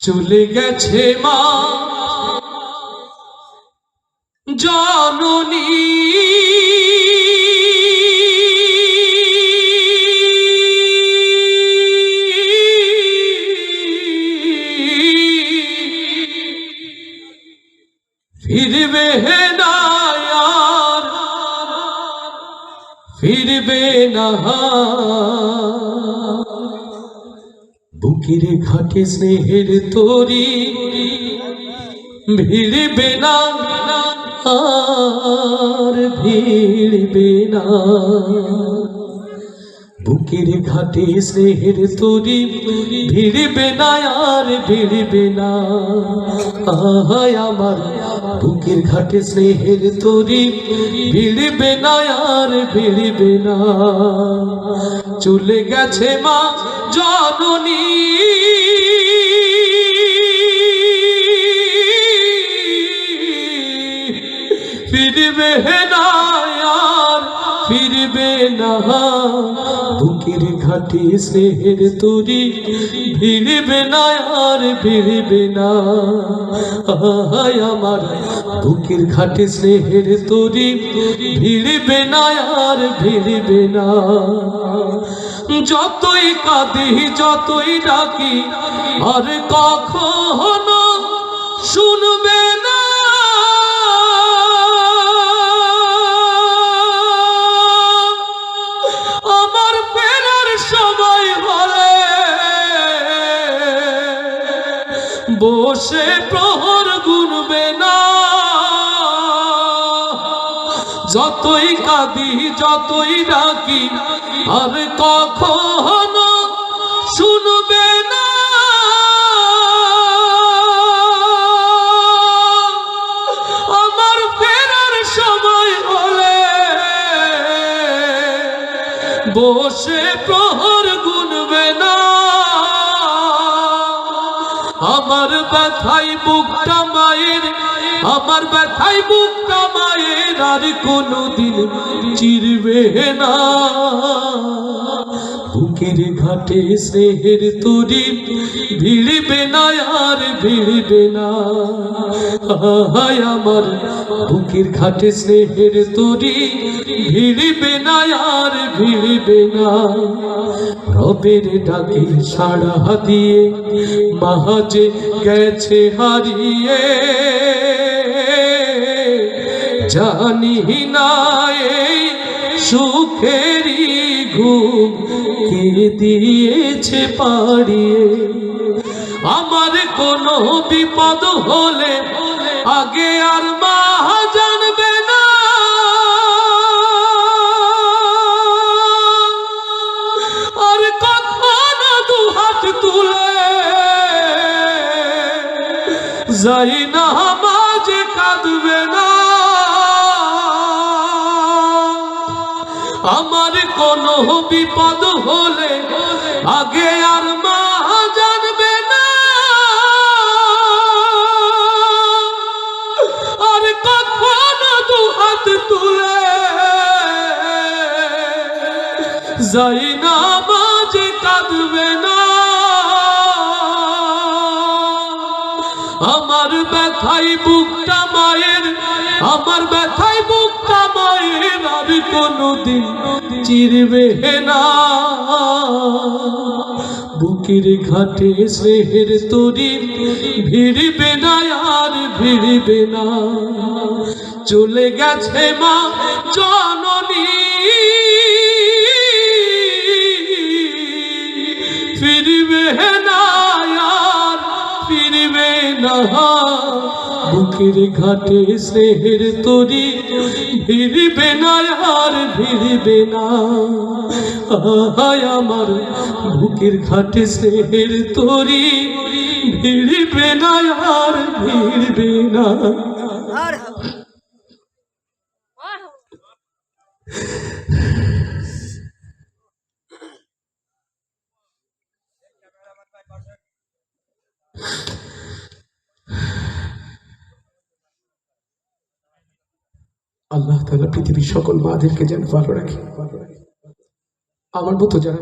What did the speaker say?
চলে গেছে মা। জননী। ফিরবে না আর ফিরবে না। বুকের ঘাটে স্নেহের তরি ভিড়বে না আর ভিড়বে না। বুকের ঘাটে স্নেহের তরি ভিড়বে না আর ভিড়বে না। আহায় আমার বুকের ঘাটে স্নেহের তরি ভিড়বে না আর ভিড়বে না। চলে গেছে মা জননী। ফিরবে না ফিরবে না। বুকের ঘাটে স্নেহের তরি ভিড়বে না আর ভিড়বে না। আহায় আমার বুকের ঘাটে স্নেহের তরি ভিড়বে না আর ভিড়বে না। যতই কাঁদি, যতই ডাকি, আর কখনো বসে প্রহর গুনবে না। যতই কাঁদি, যতই ডাকি আর কখনো শুনবে না। আমার ফেরার সময় হলে বসে প্রহর গুনবে না। আমার ব্যথাই বুকটা মায়ের আমার ব্যথাই বুকটা মায়ের আর কোনোদিন চিরবে না। বুকের ঘাটে স্নেহের তরি, ভিড়বে না আর ভিড়বে না। হায় আমার বুকের ঘাটে স্নেহের তরি, ভিড়বে না আর ভিড়বে না। রবের ডাকে সাড়া দিয়ে মাহাজে গেছে হারিয়ে। জানি না ঘুম কে দিয়েছে পাড়িয়ে? আমার কোনো বিপদ হলে আগে আর মা জানবে না। আর কখনো দু হাত তুলে যাই না মাঝে কাঁদবে না। আমার কোনো বিপদ হলে আগে আর মা জানবে না। আর কখনো দু হাত তুলে যাই না মাঝে কাঁদবে না। আমার ব্যথাই বুকটা মায়ের, আমার ব্যথাই বুকটা মায়ের। আর কোনোদিন চিরবে না। বুকের ঘাটে স্নেহের তরি ভিড়বে না, আর ভিড়বে না। চলে গেছে মা জননী। ফিরবে না, আর ফিরবে না। বুকের ঘাটে স্নেহের তরি, ভিড়বে না আর ভিড়বে না। আহায় আমার বুকের ঘাটে স্নেহের তরি, ভিড়বে না আর ভিড়বে না। আল্লাহ তালা পৃথিবীর সকল মাদেরকে যেন ভালো রাখে। আমার মতো যারা